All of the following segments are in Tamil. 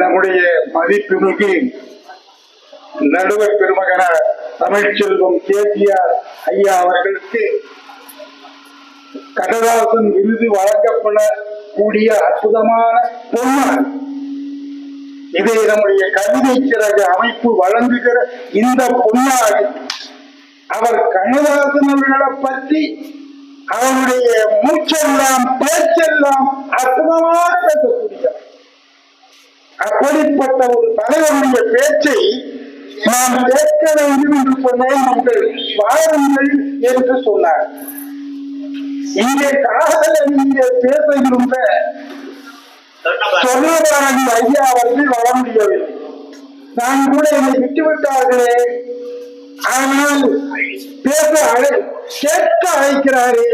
நம்முடைய மதிப்புமிகு நடுவர் பெருமகன தமிழ்ச்செல்வம் கேசிஆர் ஐயா அவர்களுக்கு கடதாசன் விருது வழங்கப்படக்கூடிய அற்புதமான பொன்னாள் இதை நம்முடைய கவிதை சிறகு அமைப்பு வழங்குகிற இந்த பொன்னாள் அவர் கண்ணதாசன் அவர்களை பற்றி அவருடைய மூச்செல்லாம் பேச்செல்லாம் அற்புதமாக பேசக்கூடியவர். அப்படிப்பட்ட ஒரு தலைவருடைய பேச்சை நாம் கேட்க வேண்டும் என்று சொன்னேன் நீங்கள் வாருங்கள் என்று சொன்னார். இங்கே காதல் இங்கே பேசுகின்ற சொன்னவராகி ஐயா அவர்கள் வர முடியவில்லை. நான் கூட என்னை விட்டுவிட்டார்களே. ஆனால் பேச அழை கேட்க அழைக்கிறாரே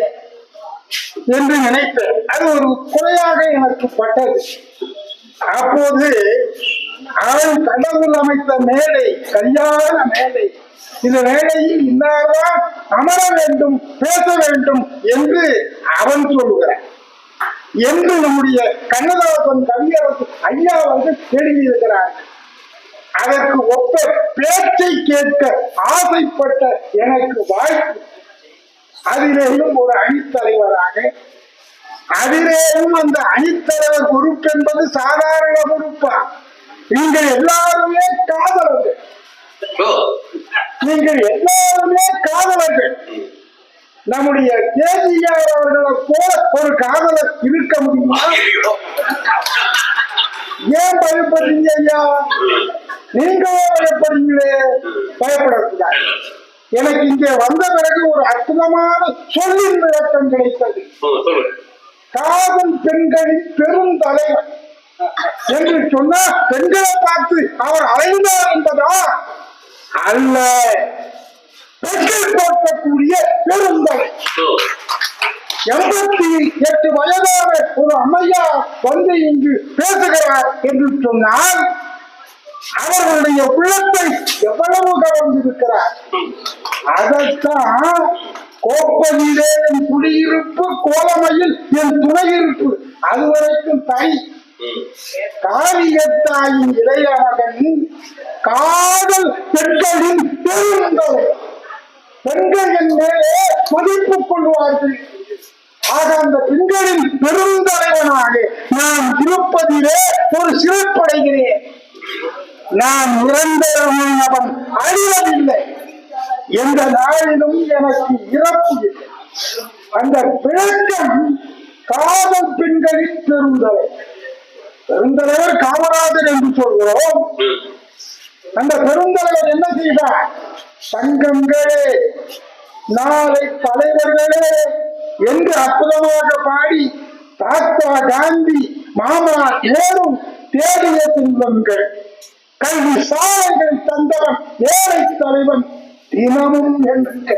என்று நினைத்தேன். அது ஒரு குறையாக எனக்கு பட்டது. அப்போது அவன் கடவுள் அமைத்த மேடை சரியான மேடை. இந்த மேடையில் இன்னார்தான் அமர வேண்டும் பேச வேண்டும் என்று அவன் சொல்லுகிறான் என்று நம்முடைய கண்ணதாசன் கவியரசு ஐயா வந்து எழுதியிருக்கிறார் அதற்கு ஒத்த பேச்சை கேட்க ஆசைப்பட்ட எனக்கு வாய்ப்பு. அதிலேயும் ஒரு அணித்தலைவராக அதிலேயும் அந்த அணித்தலைவர் பொறுப்பு என்பது சாதாரண பொறுப்பா நீங்கள் எல்லாருமே காதலர்கள். நீங்கள் எல்லாருமே காதலர்கள். நம்முடைய கேஜிஆர் அவர்களை போல ஒரு காதலர் இருக்க முடியுமா? ஏன் பயப்படுறீங்க ஐயா? நீங்களே பயப்படுறீங்களே? பயப்படக்கூடாது. எனக்கு இங்கே வந்த பிறகு ஒரு அற்புதமான சொல்லின் விளக்கம் கிடைத்தது. காதல் பெண்களின் பெரும் தலைவர். என்று சொன்னா பெண்களை பார்த்து அவர் அலைந்தார் என்பதா? அல்ல. பெண்கள் போற்றக்கூடிய பெருந்தலை எண்பத்தி எட்டு வயதான ஒரு அம்மையா வந்து இங்கு பேசுகிறார் என்று சொன்னால் அவர்களுடைய உள்ளத்தை எவ்வளவு கவர்ந்திருக்கிறார்? அதைத்தான் கோப்பதிலே என் குடியிருப்பு கோலமையில் என் துணையிருப்பு அதுவரைக்கும் தனி காரியத்தாயின் இளையமகன் காதல் பெண்களின் பெருந்தலை பெண்கள் மேலே மதிப்பு கொள்வார்கள். ஆக அந்த பெண்களின் பெருந்தலைவனாக நான் இருப்பதிலே ஒரு சிறப்படைகிறேன். நான் நிரந்தரமானவன் அழிவதில்லை. எந்த நாளிலும் எனக்கு இறப்பு அந்த பிழக்கம் காதல் பெண்களின் பெருந்தவர் பெருந்தலைவர் காமராஜர் என்று சொல்கிறோம். அந்த பெருந்தலைவர் என்ன செய்தார்? சங்கங்களே நாளை தலைவர்களே என்று அற்புதமாக பாடி தாத்தா காந்தி மாமா ஏறும் தேடிய துன்பங்கள். கல்வி சாலைகள் தந்தவன் ஏழை தலைவன் தினமும் என்று.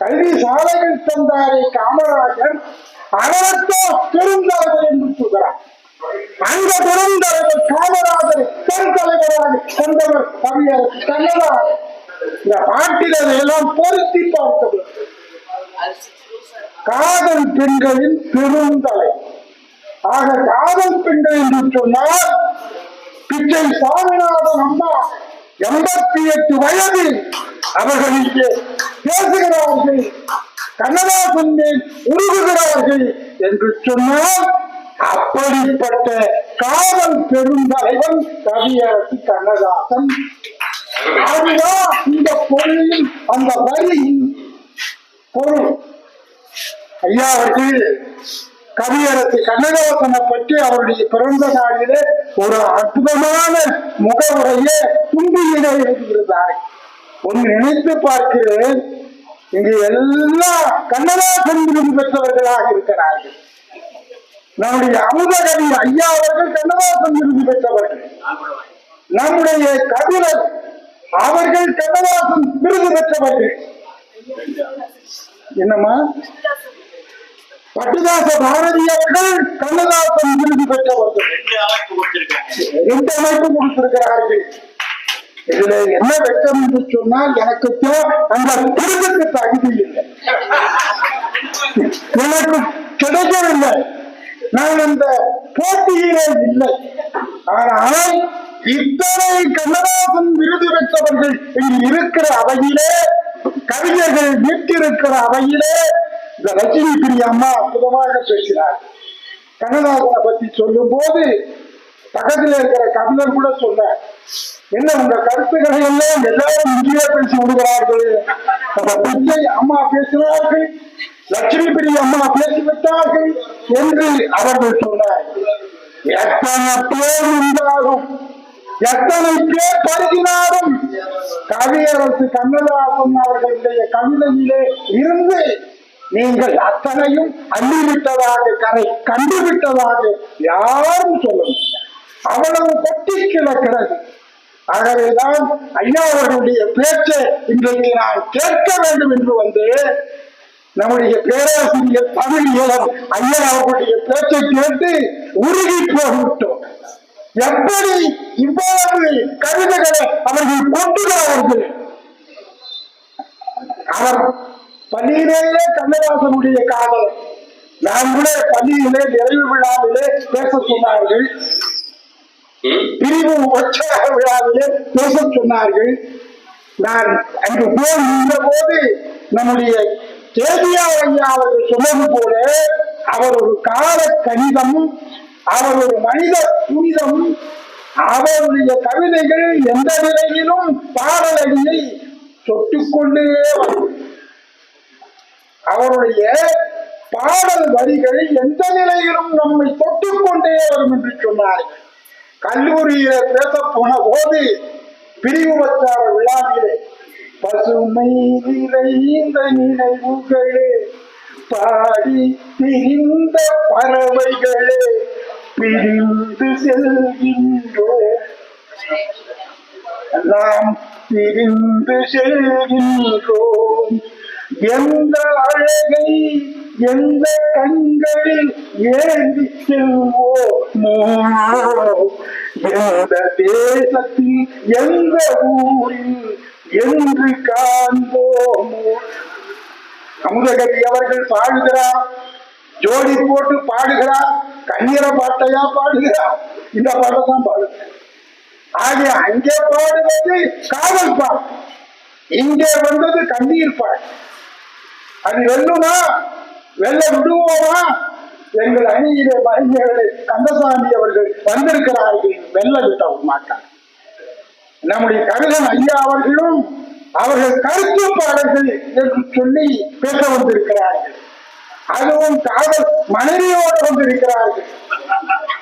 கல்வி சாலைகள் தந்தாரே காமராஜர் அறத்தோ பெருந்தலைவர் என்று சொல்கிறார். அந்த பெருந்தலைவர் காமராஜர் பெருந்தலைவராக கொண்டவர் கவியர் கண்ணதாசன். இந்த பாட்டில் அதையெல்லாம் பொருத்தி பார்த்தது. காதல் பெண்களின் பெருந்தலை. ஆக காதல் பெண்கள் என்று சொன்னால் பிச்சை சாமிநாதன் அம்மா எண்பத்தி எட்டு வயதில் அவர்கள் இங்கே பேசுகிறார்கள் கண்ணதாசன் மேல் உருகுகிறார்கள் என்று சொன்னால் அப்படிப்பட்ட காவல் பெருந்தலைவன் கவியரசு கண்ணதாசன். அதுதான் இந்த பொருளின் அந்த வரியின் பொருள். ஐயா அவர்கள் கவியரசு கண்ணதாசனை பற்றி அவருடைய பிறந்த நாளிலே ஒரு அற்புதமான முகவுரையை துண்டியிலே எழுதியிருந்தார் ஒன்று நினைத்து பார்க்கிறேன். இங்கு எல்லா கண்ணதாசன் விருது பெற்றவர்களாக இருக்கிறார்கள். நம்முடைய அமுத கவி ஐயா அவர்கள் கண்ணதாசன் விருது பெற்றவர்கள். நம்முடைய கபிலர் அவர்கள் கண்ணதாசன் விருது பெற்றவர்கள். என்னம்மா? பட்டுதாச பாரதி அவர்கள் கண்ணதாசன் விருது பெற்றவர்கள். ரெண்டு அமைப்பு கொடுத்திருக்கிறார்கள். இதுல என்ன வெட்கம் என்று சொன்னால் எனக்கு அந்த விருதுக்கு தகுதி இல்லை. எனக்கு கிடைக்கவில்லை. நான் அந்த போட்டியிலே இல்லை. ஆனால் இத்தனை கண்ணதாசன் விருது பெற்றவர்கள் இங்கு இருக்கிற அவையிலே கவிஞர்கள் நிற்கிருக்கிற அவையிலே இந்த ரஜினி பிரியா அம்மா அற்புதமாக பேசினார். கண்ணதாசனை பத்தி சொல்லும் போது பக்கத்துல இருக்கிற கவிஞர் கூட சொல்ல என்ன உங்க கருத்துக்களை எல்லாம் எல்லாரும் இங்கேயே பேசி விடுகிறார்கள்? நம்ம பிச்சை அம்மா பேசினார்கள் லட்சுமி பிரி அம்மா பேசிவிட்டார்கள் என்று அவர்கள் சொன்னார். எத்தனை பேர் உண்டாகும் எத்தனை பேர் பருகினாலும் கவியரசு கண்ணதாசன் அவர்களுடைய கவிதையிலே இருந்து நீங்கள் அத்தனையும் அள்ளிவிட்டதாக கரை கண்டுவிட்டதாக யாரும் சொல்ல முடியாது. அவ்வளவு கொட்டி கிடக்கிறது ஆகவேதான் ஐயா அவர்களுடைய பேச்சை இன்றைக்கு நான் கேட்க வேண்டும் என்று வந்து நம்முடைய பேராசிரியர் தமிழ் இளம் ஐயா அவர்களுடைய பேச்சை கேட்டு உருகி போய்விட்டோம். எப்படி இவ்வளவு கவிதைகளை அவர்கள் கொண்டுகிறார்கள் அவர் பள்ளியிலேயே கண்ணதாசனுடைய காதல். நான் கூட பள்ளியிலே நிறைவு விழாவிலே பேச சொன்னார்கள். பிரிவு உற்சாக விழாவிலே பேச சொன்னார்கள் நான் அங்கு போய் நின்ற போது நம்முடைய தேதியா ஐயா அவர்கள் சொன்னது போல அவர் ஒரு கால கணிதம் அவர் ஒரு மனித புனிதம் அவருடைய கவிதைகள் எந்த நிலையிலும் பாடலடியை தொட்டுக்கொண்டே வரும். அவருடைய பாடல் வரிகள் எந்த நிலையிலும் நம்மை தொட்டுக்கொண்டே வரும் என்று சொன்னார்கள். கல்லூரியில பேச போன போது பிரிவு வச்சார விழாவிலே பசுமை நிறைந்த நினைவுகளே பாடி திரிந்த பறவைகளே பிரிந்து செல்கின்றோ. நாம் பிரிந்து செல்கின்றோம். எந்த அழகை எந்த கண்களில் ஏந்தி செல்வோமோ? எந்த தேசத்தில் எந்த ஊரில் என்று காண்போமோ? அமுதகவி அவர்கள் பாடுகிறார் ஜோடி போட்டு பாடுகிறார் கண்ணீர பாட்டையா பாடுகிறார் இந்த பாட்டை தான் பாடுகிறார் ஆகிய அங்கே பாடுவது காதல் பாட்டு. இங்கே வந்தது கண்ணீர் பாட்டு. அது வெல்லுமா? வெள்ள விடுவோமா? எங்கள் அணியிலே மனிதர்களை கந்தசாமி அவர்கள் வந்திருக்கிறார்கள் வெல்ல விட்ட மாட்டார். நம்முடைய கவிதன் ஐயா அவர்களும் அவர்கள் கருத்துப்பாடர்கள் என்று சொல்லி பேச வந்திருக்கிறார்கள். அதுவும் காதல் மனைவியோடு வந்திருக்கிறார்கள்.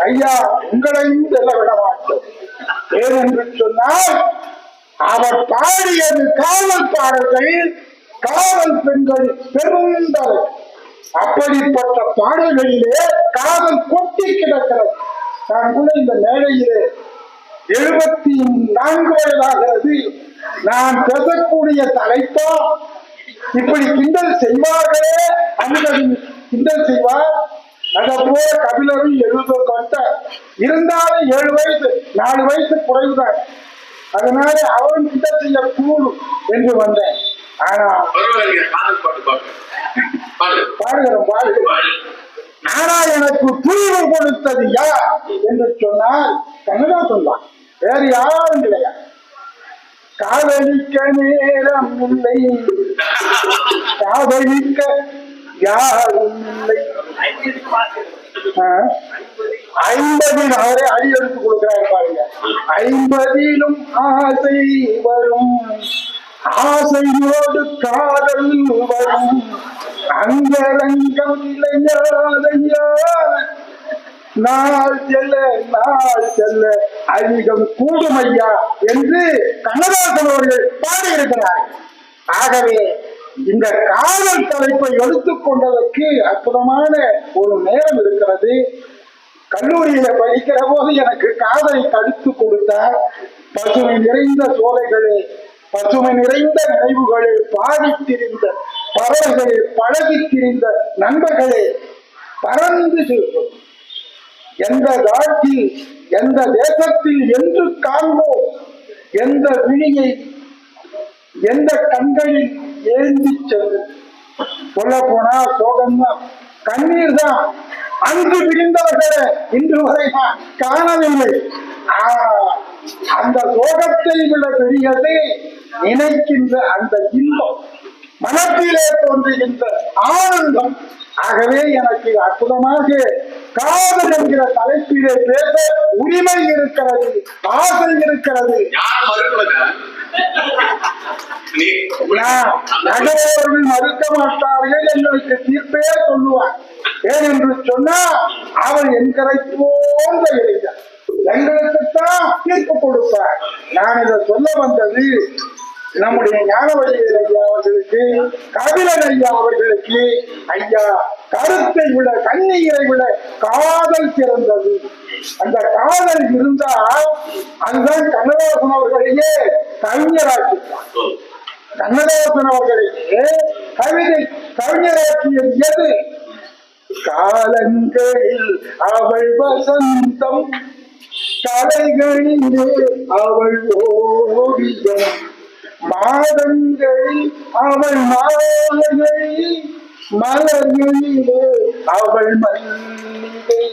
ஐயா உங்களையும் செல்ல விட மாட்டோம். ஏனென்று சொன்னால் அவர் பாடியது காவல் பாடல்கள் காவல் பெண்கள் பெருந்தலை. அப்படிப்பட்ட பாடல்களிலே காதல் கொட்டி கிடக்கிறது. நான் கூட இந்த மேடையிலே எழுபத்தி நான்கு வயதாகிறது நான் பேசக்கூடிய தலைப்போ இப்படி கிண்டல் செய்வார்களே அன்பது கிண்டல் செய்வார். அதை போல கபிலரும் எழுதப்பட்ட இருந்தாலும் ஏழு வயசு நாலு வயசு குறைவுதான். அதனால அவன் கிட்ட செய்ய கூடும் என்று வந்தேன். ஆனா எனக்கு புரிவு கொடுத்தது யார் என்று சொன்னால் கண்ணதாசன் தான் வேறு யாரும் கிடையாது காதலிக்க நேரம் இல்லை. காதலிக்க யாரும் இல்லை? ஐம்பதில் அவரே அடி எடுத்து கொடுக்கிறாரு பாருங்க. ஐம்பதிலும் ஆசை வரும். ஆசையோடு காதல் வரும். அங்கரங்கம் இளைஞரையா நாள் செல்ல நாள் செல்ல அதிகம் கூடும் ஐயா என்று கண்ணதாசன் அவர்கள் பாடியிருக்கிறார். ஆகவே இந்த காதல் தலைப்பை எடுத்துக் கொண்டதற்கு அற்புதமான ஒரு நேரம் இருக்கிறது. கல்லூரியில படிக்கிற போது எனக்கு காதலை தடுத்து கொடுத்தார். பசுமை நிறைந்த சோலைகளே பசுமை நிறைந்த நினைவுகளே பாதித்திருந்த பறவைகளே பழகித் திரிந்த நண்பர்களே பறந்து செல்வோம். எந்த நாட்டில் எந்த தேசத்தில் என்று காண்போம். எந்த விழியை எந்த கண்களில் ஏந்தி சென்று சொல்ல போனா சோகம்னா தான் கண்ணீர் தான் அன்று பிரிந்தவர்களை இன்று வரை நான் காணவில்லை. அந்த சோகத்தை விட பெரியது நினைக்கின்ற அந்த இன்பம் மனத்திலே தோன்றுகின்ற ஆனந்தம். ஆகவே எனக்கு அற்புதமாக காதல் என்கிற தலைப்பிலே பேச உரிமை இருக்கிறது ஆசை இருக்கிறது. நகரவர்கள் மறுக்க மாட்டார்கள் எங்களுக்கு தீர்ப்பே சொல்லுவார். ஏனென்று சொன்னா அவன் என்கரை போன்ற இளைஞர். எங்களுக்குத்தான் தீர்ப்பு கொடுப்பார். நான் இதை சொல்ல வந்தது நம்முடைய ஞானவழியர் ஐயா அவர்களுக்கு கபிலர் ஐயா அவர்களுக்கு ஐயா கருத்தை விட கண்ணீரை விட காதல் சிறந்தது. அந்த காதல் இருந்தால் அந்த கண்ணதாசன் அவர்களையே கவிஞராக்கிட்டான் கண்ணதாசன் அவர்களுக்கு கவிதை கவிஞராக்கியது எது? காலங்களில் அவள் வசந்தம் கலைகளிலே அவள் ஓவியம். மாதங்கள் அவள் மாலை மலர்களிலே அவள் மல்லிகை.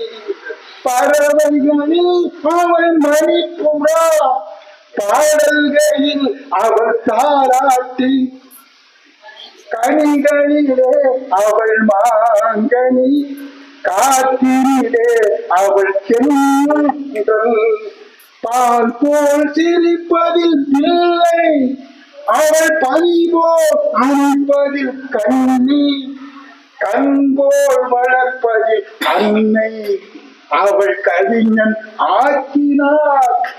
பறவைகளில் அவள் மணிப்புறா பாடல்களில் அவள் தாராட்டி கனிகளிலே அவள் மாங்கனி. காற்றினிலே அவள் சென்றல் பால் போல் சிரிப்பதில் பிள்ளை அவள் போல் அணிப்பதில் கண்ணி கண் போல் வளர்ப்பதில் அன்னை அவள் கவிஞன் ஆக்கினார்.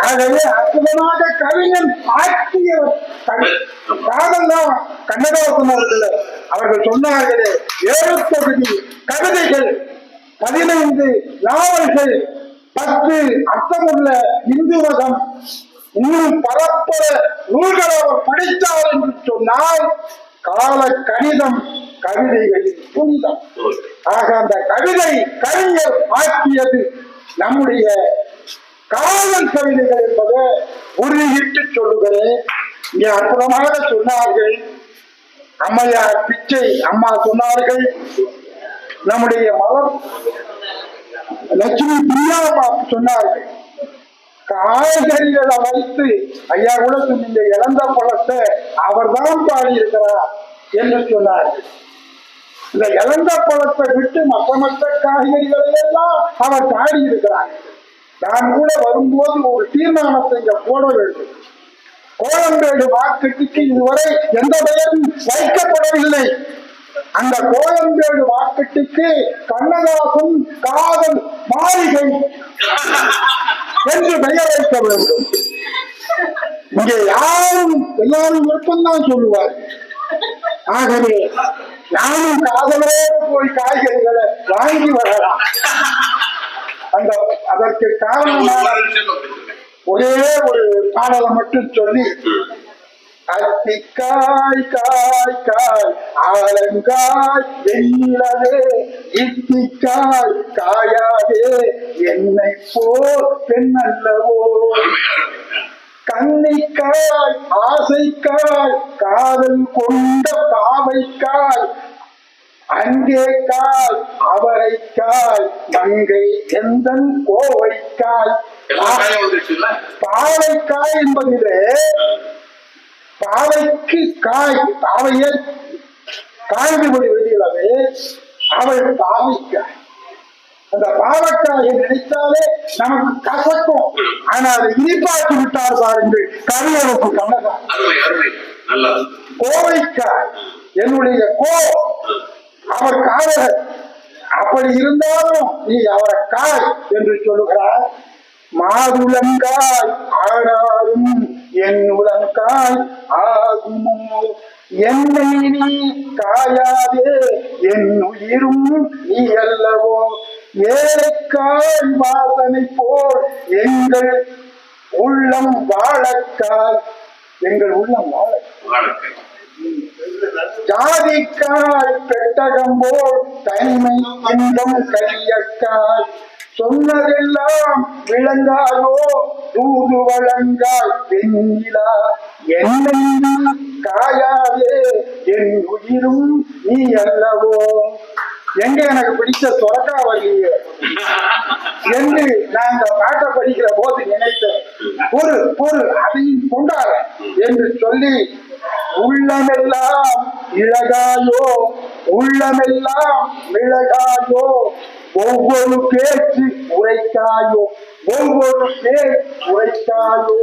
ஆகவே அற்புதமாக கவிஞன் ஆக்கியவர். கவி- காதல் தான். கண்ணதாசன் அவர்கள் அவர்கள் சொன்னார்களே ஏழு தொகுதி கவிதைகள் பதினைந்து நாவல்கள் பத்து அர்த்தமுள்ள இந்து மதம் இன்னும் பரப்பர நூல்களை அவர் படித்தார் என்று சொன்னால் கால கணிதம் கவிதைகளின் புனிதம். ஆக அந்த கவிதை கவிஞர் ஆக்கியது நம்முடைய காதல் கவிதைகள் என்பதை உறுதியிட்டு சொல்லுகிறேன். இங்கே அற்புதமாக சொன்னார்கள். அம்மையார் பிச்சை அம்மா சொன்னார்கள். நம்முடைய மலம் லட்சுமி பிரியாமா சொன்னார்கள் காய்கறிகளை வைத்து ஐயா கூட சொன்னீங்க இழந்த பழத்தை அவர்தான் பாடி இருக்கிறார் என்று சொன்னார்கள். இந்த இழந்த பழத்தை விட்டு மற்ற மற்ற காய்கறிகளை எல்லாம் அவர் பாடி இருக்கிறார் நான் கூட வரும்போது ஒரு தீர்மானத்தை இங்க போட வேண்டும். கோலம்பேடு வாக்கெட்டுக்கு இதுவரை எந்த பெயரும் வைக்கப்படவில்லை. அந்த கோயம்பேடு வாக்கெட்டுக்கு கண்ணதாசன் காதல் மாளிகை என்று பெயர் வைக்க வேண்டும். இங்கே யாரும் எல்லாரும் விருப்பம்தான் சொல்லுவார். ஆகவே நானும் காதலோடு போய் காய்கறிகளை வாங்கி வரலாம். அந்த அதற்கு காரணமாக ஒரே ஒரு பாடலை மட்டும் சொல்லி அத்திக்காய் காய் காய் ஆலங்காய் வெண்ணிலவே இத்திக்காய் காயாதே. என்னை போல் பெண்ணல்லவோ. கன்னிக்காய் ஆசைக்காய் காதல் கொண்ட பாவைக்காய் அங்கே காய் அவரைக்காய் மங்கை எந்தன் கோவைக்காய் பாவைக்காய் என்பதிலே பாவைக்கு காய் பாவையை காய்ந்து விடுவதிலவே அவள் பாவைக்காய் அந்த பாவக்காயை நினைத்தாலே நமக்கு கசக்கும். ஆனால் அதை இனிப்பாக்கி விட்டார் கண்ணகா அருமை அருமை. நல்லா கோவைக்காய் என்னுடைய கோ அவர் காதலர் அப்படி இருந்தாலும் நீ அவரை காய் என்று சொல்லுகிறார் மாதுளங்காய் ஆனாலும் என் உலங்காய் ஆகுமோ? என்னை நீ காயாதே என் உயிரும் நீ அல்லவோ? ஏழைக்காய் வாசனை போல் எங்கள் உள்ளம் வாழக்காய். எங்கள் உள்ளம் வாழக்காய். ஜாதிக்காய் பெட்டகம் போல் தனிமை இன்பம் கலியக்காய் சொன்னதெல்லாம் விளங்காயோ தூது வழங்காய் பெண்ணிலா? என்னென்று காயாதே? என் உயிரும் நீ அல்லவோ? எங்க எனக்கு பிடிச்ச சொரக்கா வழிய? என்று நான் இந்த பாட்டை படிக்கிற போது நினைத்தேன். ஒரு பொறு அதையும் கொண்டாட என்று சொல்லி உள்ளமெல்லாம் இழகாயோ? உள்ளமெல்லாம் மிளகாயோ ஒவ்வொரு பேச்சு உரைக்காயோ ஒவ்வொரு பேச்சு உரைக்காயோ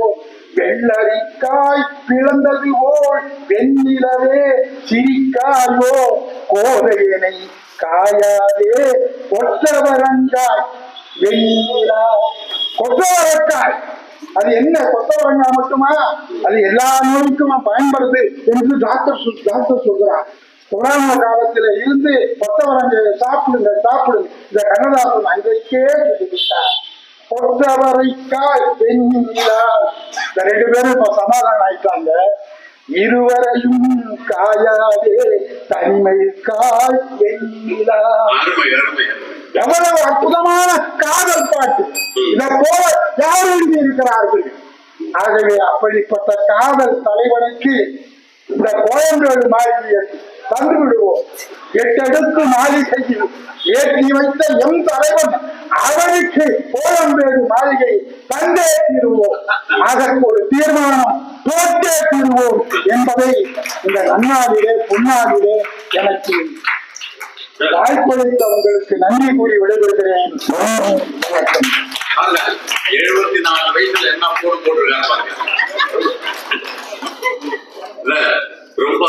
வெள்ளரிக்காய் பிளந்தது போல் வெண்ணிலவே சிரிக்காயோ? கோதையனை காயாதே கொற்றவரங்காய் வெண்ணிலா. கொற்றவரக்காய் அது என்ன கொத்தவரங்கா மட்டுமா? அது எல்லா நோய்க்கும் பயன்படுது என்று டாக்டர் டாக்டர் சொல்கிறார் கொரோனா காலத்துல இருந்து கொத்தவரங்க சாப்பிடுங்க சாப்பிடுங்க. இந்த கண்ணதாசன் அன்றைக்கே சொல்லிவிட்டார். கொத்தவரைக்காய் வெண்ணிலா இந்த ரெண்டு பேரும் இப்ப சமாதானம் ஆயிட்டாங்க. இருவரையும் காயாதே தனிமை காய் வெண்ணிலா எவ்வளவு அற்புதமான காதல் பாட்டு. இதை போல யார் எழுதியிருக்கிறார்கள்? ஆகவே அப்படிப்பட்ட காதல் தலைவனுக்கு இந்த கோயம்பேடு மாளிகையை தந்து விடுவோம் எட்டடுக்கு மாளிகையில் ஏற்றி வைத்த எம் தலைவன் அவனுக்கு கோயம்பேடு மாளிகை தந்தே தீருவோம் அதற்கு ஒரு தீர்மானம் போட்டே தீருவோம் என்பதை இந்த நன்னாளிலே பொன்னாளிலே எனக்கு வாய்ப்பளித்த உங்களுக்கு நன்றி கூறி விடைபெறுகிறேன். பாருங்க எழுபத்தி நாலு வயசுல என்ன போடு போட்டிருக்காங்க பாருங்க. இல்ல ரொம்ப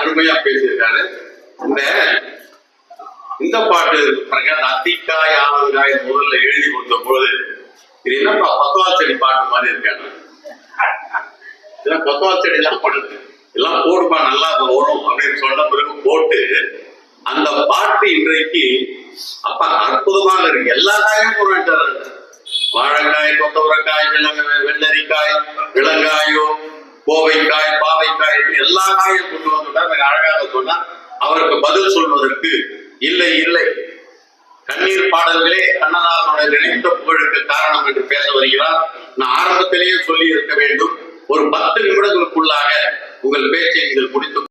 அருமையா பேசியிருக்காரு. இந்த இந்த பாட்டு பாருங்க அந்த அத்திக்காய் ஆனதுக்காய் முதல்ல எழுதி கொடுத்த பொழுது இது என்னப்பா பத்வால் செடி பாட்டு மாதிரி இருக்காங்க. இதெல்லாம் பத்வால் செடி எல்லாம் பண்ணுது எல்லாம் போடுப்பா நல்லா அது வரும் அப்படின்னு சொன்ன பிறகு போட்டு அந்த பாட்டு இன்றைக்கு அப்பா அற்புதமாக இருக்கு. எல்லா காயும் போட்டு வாழைக்காய் கொத்தவரக்காய் வெள்ளரிக்காய் விலங்காயோ கோவைக்காய் பாவைக்காய் எல்லா காயும் கொண்டு வந்துட்டா மிக அழகாக சொன்னா அவருக்கு பதில் சொல்வதற்கு இல்லை இல்லை. கண்ணீர் பாடல்களே கண்ணதாசனுடைய நினைத்த புகழுக்கு காரணம் என்று பேச வருகிறார். நான் ஆரம்பத்திலேயே சொல்லி இருக்க வேண்டும். ஒரு பத்து நிமிடங்களுக்குள்ளாக உங்கள் பேச்சை நீங்கள் முடித்து